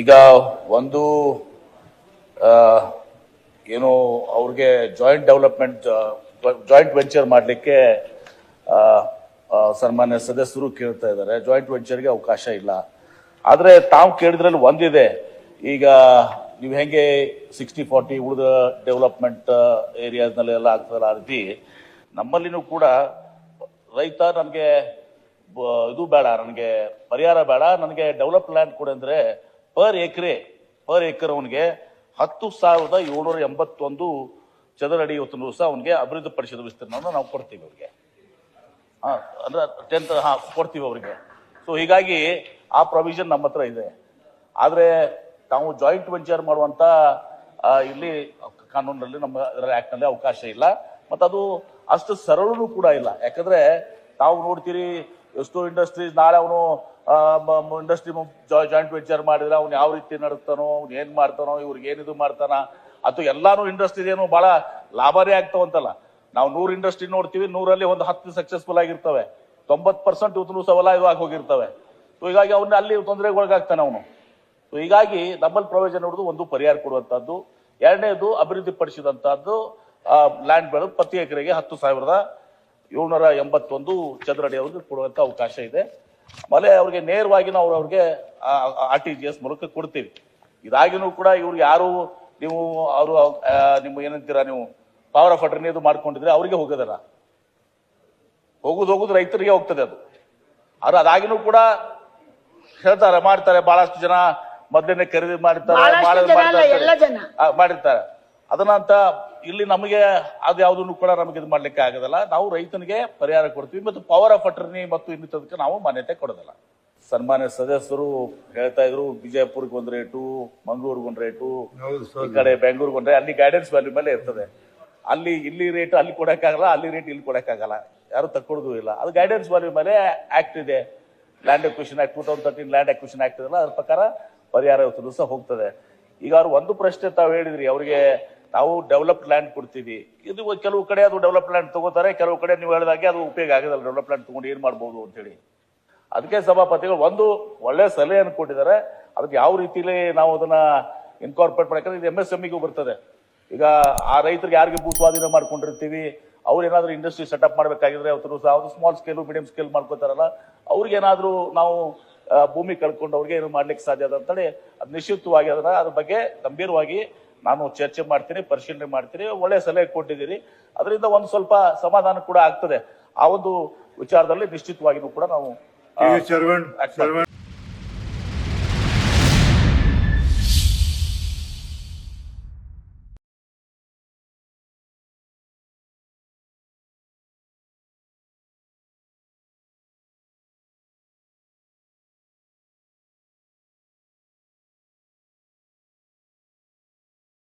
ಈಗ ಒಂದು ಏನು ಅವ್ರಿಗೆ ಜಾಯಿಂಟ್ ಡೆವಲಪ್ಮೆಂಟ್ ಜಾಯಿಂಟ್ ವೆಂಚರ್ ಮಾಡಲಿಕ್ಕೆ ಸನ್ಮಾನ್ಯ ಸದಸ್ಯರು ಕೇಳ್ತಾ ಇದ್ದಾರೆ. ಜಾಯಿಂಟ್ ವೆಂಚರ್ಗೆ ಅವಕಾಶ ಇಲ್ಲ. ಆದರೆ ತಾವು ಕೇಳಿದ್ರಲ್ಲಿ ಒಂದಿದೆ. ಈಗ ನೀವು ಹೆಂಗೆ ಸಿಕ್ಸ್ಟಿ ಫಾರ್ಟಿ ಉಳಿದ ಡೆವಲಪ್ಮೆಂಟ್ ಏರಿಯಾಸ್ನಲ್ಲೆಲ್ಲ ಆಗ್ತದಲ್ಲ ಆ ರೀತಿ, ನಮ್ಮಲ್ಲಿನೂ ಕೂಡ ರೈತ ನನಗೆ ಇದು ಬೇಡ, ನನಗೆ ಪರಿಹಾರ ಬೇಡ, ನನಗೆ ಡೆವಲಪ್ ಲ್ಯಾಂಡ್ ಕೊಡಿ ಅಂದ್ರೆ ಪರ್ ಎಕರೆ, ಪರ್ ಏಕರ್ ಅವನಿಗೆ ಹತ್ತು ಸಾವಿರದ ಏಳ್ನೂರ ಎಂಬತ್ತೊಂದು ಚದರ ಅಡಿ ಇವತ್ತು ದಿವಸ ಅವನಿಗೆ ಅಭಿವೃದ್ಧಿಪಡಿಸಿದ ವಿಸ್ತೀರ್ಣವನ್ನು ನಾವು ಕೊಡ್ತೀವಿ ಅವ್ರಿಗೆ. ಹಾ, ಅಂದ್ರೆ ಟೆಂತ್ ಹಾ, ಕೊಡ್ತೀವಿ ಅವರಿಗೆ. ಸೊ ಹೀಗಾಗಿ ಆ ಪ್ರೊವಿಷನ್ ನಮ್ಮ ಹತ್ರ ಇದೆ. ಆದ್ರೆ ತಾವು ಜಾಯಿಂಟ್ ವೆಂಚರ್ ಮಾಡುವಂತ ಇಲ್ಲಿ ಕಾನೂನಲ್ಲಿ ನಮ್ಮ ಆಕ್ಟ್ನಲ್ಲಿ ಅವಕಾಶ ಇಲ್ಲ. ಮತ್ತು ಅದು ಅಷ್ಟು ಸರಳನೂ ಕೂಡ ಇಲ್ಲ. ಯಾಕಂದ್ರೆ ತಾವು ನೋಡ್ತೀರಿ ಎಷ್ಟೋ ಇಂಡಸ್ಟ್ರೀಸ್ ನಾಳೆ ಅವನು ಇಂಡಸ್ಟ್ರಿ ಜಾಯಿಂಟ್ ವೆಂಚರ್ ಮಾಡಿದ್ರೆ ಅವ್ನು ಯಾವ ರೀತಿ ನಡೆಸ್ತಾನೋ ಅವ್ನು ಏನ್ ಮಾಡ್ತಾನೋ, ಇವ್ರಿಗೆ ಏನಿದು ಮಾಡ್ತಾನ ಅಥವಾ ಎಲ್ಲಾನು ಇಂಡಸ್ಟ್ರಿ ಏನು ಬಹಳ ಲಾಭನೇ ಆಗ್ತಾವಂತಲ್ಲ. ನಾವು ನೂರು ಇಂಡಸ್ಟ್ರಿ ನೋಡ್ತೀವಿ, ನೂರಲ್ಲಿ ಒಂದು ಹತ್ತು ಸಕ್ಸಸ್ಫುಲ್ ಆಗಿರ್ತವೆ. ತೊಂಬತ್ ಪರ್ಸೆಂಟ್ ಇವತ್ತು ಸವಲ ಇವಾಗ ಹೋಗಿರ್ತವೆ. ಸೊ ಹೀಗಾಗಿ ಅವನ್ನ ಅಲ್ಲಿ ತೊಂದರೆಗೊಳಗಾಗ್ತಾನೆ ಅವನು. ಸೊ ಹೀಗಾಗಿ ಡಬಲ್ ಪ್ರೊವಿಷನ್ ನೋಡುದು ಒಂದು ಪರಿಹಾರ ಕೊಡುವಂತಹದ್ದು. ಎರಡನೇದು ಅಭಿವೃದ್ಧಿ ಪಡಿಸಿದಂತಹದ್ದು ಲ್ಯಾಂಡ್ ಬೆಳೆದು ಪ್ರತಿ ಎಕರೆಗೆ ಹತ್ತು ಸಾವಿರದ ಏಳ್ನೂರ ಎಂಬತ್ತೊಂದು ಚದರಡಿ ಅವ್ರಿಗೆ ಕೊಡುವಂತ ಅವಕಾಶ ಇದೆ. ಮಲೆ ಅವ್ರಿಗೆ ನೇರವಾಗಿ ನಾವು ಅವ್ರಿಗೆ ಆರ್ ಟಿ ಜಿ ಎಸ್ ಮೂಲಕ ಕೊಡ್ತೀವಿ. ಇದಾಗಿನೂ ಕೂಡ ಇವ್ರು ಯಾರು ನೀವು ಅವರು ನಿಮ್ಮ ಏನಂತೀರಾ ನೀವು ಪವರ್ ಆಫ್ ಅಟರ್ನಿ ಅದು ಮಾಡ್ಕೊಂಡಿದ್ರೆ ಅವರಿಗೆ ಹೋಗೋದಲ್ಲ. ಹೋಗುದು ಹೋಗುದು ರೈತರಿಗೆ ಹೋಗ್ತದೆ ಅದು. ಆದ್ರೆ ಅದಾಗಿನೂ ಕೂಡ ಹೇಳ್ತಾರೆ ಮಾಡ್ತಾರೆ ಬಹಳಷ್ಟು ಜನ ಮೊದಲನೇ ಖರೀದಿ ಮಾಡಿರ್ತಾರೆ ಮಾಡಿರ್ತಾರೆ. ಅದನ್ನ ಅಂತ ಇಲ್ಲಿ ನಮಗೆ ಅದು ಯಾವುದನ್ನು ಕೂಡ ನಮಗೆ ಇದು ಮಾಡ್ಲಿಕ್ಕೆ ಆಗೋದಿಲ್ಲ. ನಾವು ರೈತನಿಗೆ ಪರಿಹಾರ ಕೊಡ್ತೀವಿ ಮತ್ತು ಪವರ್ ಆಫ್ ಅಟರ್ನಿ ಮತ್ತು ಇನ್ನಿತದಕ್ಕೆ ನಾವು ಮಾನ್ಯತೆ ಕೊಡೋದಿಲ್ಲ. ಸನ್ಮಾನ್ಯ ಸದಸ್ಯರು ಹೇಳ್ತಾ ಇದ್ರು ಬಿಜಾಪುರ್ಗೆ ಒಂದ್ ರೇಟು ಮಂಗಳೂರಿಗೆ ಒಂದ್ ರೇಟು ಈ ಕಡೆ ಬೆಂಗಳೂರಿಗೆ ಒಂದ್ ಅಲ್ಲಿ ಗೈಡೆನ್ಸ್ ವ್ಯಾಲ್ಯೂ ಮೇಲೆ ಇರ್ತದೆ. ಅಲ್ಲಿ ಇಲ್ಲಿ ರೇಟ್ ಅಲ್ಲಿ ಕೊಡಕ್ಕಾಗಲ್ಲ ಅಲ್ಲಿ ರೇಟ್ ಇಲ್ಲಿ ಕೊಡಕ್ಕಾಗಲ್ಲ. ಯಾರು ತಕ್ಕೊಡೋದು ಇಲ್ಲ. ಅದು ಗೈಡೆನ್ಸ್ ವ್ಯಾಲ್ಯೂ ಮೇಲೆ ಆಕ್ಟ್ ಇದೆ. Land acquisition act two thousand thirteen land acquisition act ಇದೆಲ್ಲ ಅದ್ರ ಪ್ರಕಾರ ಪರಿಹಾರ ಸಹ ಹೋಗ್ತದೆ. ಈಗ ಅವ್ರು ಒಂದು ಪ್ರಶ್ನೆ ತಾವು ಹೇಳಿದ್ರಿ ಅವರಿಗೆ ನಾವು ಡೆವಲಪ್ಡ್ ಲ್ಯಾಂಡ್ ಕೊಡ್ತೀವಿ. ಇದು ಕೆಲವು ಕಡೆ ಅದು ಡೆವಲಪ್ ಲ್ಯಾಂಡ್ ತಗೋತಾರೆ, ಕೆಲವು ಕಡೆ ನೀವು ಹೇಳಿದಾಗೆ ಅದು ಉಪಯೋಗ ಆಗೋದಲ್ಲ. ಡೆವಲಪ್ ಲ್ಯಾಂಡ್ ತಗೊಂಡು ಏನು ಮಾಡ್ಬೋದು ಅಂತೇಳಿ ಅದಕ್ಕೆ ಸಭಾಪತಿಗಳು ಒಂದು ಒಳ್ಳೆ ಸಲಹೆಯನ್ನು ಕೊಟ್ಟಿದ್ದಾರೆ. ಅದಕ್ಕೆ ಯಾವ ರೀತಿಲಿ ನಾವು ಅದನ್ನ ಇನ್ಕಾರ್ಪೊರೇಟ್ ಮಾಡಕ್ಕೆ ಇದು ಎಂ ಎಸ್ ಎಂಇಗೂ ಬರ್ತದೆ. ಈಗ ಆ ರೈತರಿಗೆ ಯಾರಿಗೆ ಭೂ ಸ್ವಾಧೀನ ಮಾಡ್ಕೊಂಡಿರ್ತೀವಿ, ಅವ್ರು ಏನಾದರೂ ಇಂಡಸ್ಟ್ರಿ ಸೆಟಪ್ ಮಾಡಬೇಕಾಗಿದ್ರೆ ಅವತ್ತು ಯಾವ್ದು ಸ್ಮಾಲ್ ಸ್ಕೇಲ್ ಮೀಡಿಯಂ ಸ್ಕೇಲ್ ಮಾಡ್ಕೋತಾರಲ್ಲ ಅವ್ರಿಗೇನಾದರೂ ನಾವು ಭೂಮಿ ಕಳ್ಕೊಂಡು ಅವ್ರಿಗೆ ಏನು ಮಾಡ್ಲಿಕ್ಕೆ ಸಾಧ್ಯ ಅದ ಅಂತೇಳಿ ಅದು ನಿಶ್ಚಿತವಾಗಿ ಅದನ್ನ ಅದ್ರ ಬಗ್ಗೆ ಗಂಭೀರವಾಗಿ ನಾನು ಚರ್ಚೆ ಮಾಡ್ತೀನಿ ಪರಿಶೀಲನೆ ಮಾಡ್ತೀನಿ ಒಳ್ಳೆ ಸಲಹೆ ಕೊಟ್ಟಿದ್ದೀರಿ. ಅದರಿಂದ ಒಂದು ಸ್ವಲ್ಪ ಸಮಾಧಾನ ಕೂಡ ಆಗ್ತದೆ. ಆ ಒಂದು ವಿಚಾರದಲ್ಲಿ ನಿಶ್ಚಿತವಾಗಿಯೂ ಕೂಡ ನಾವು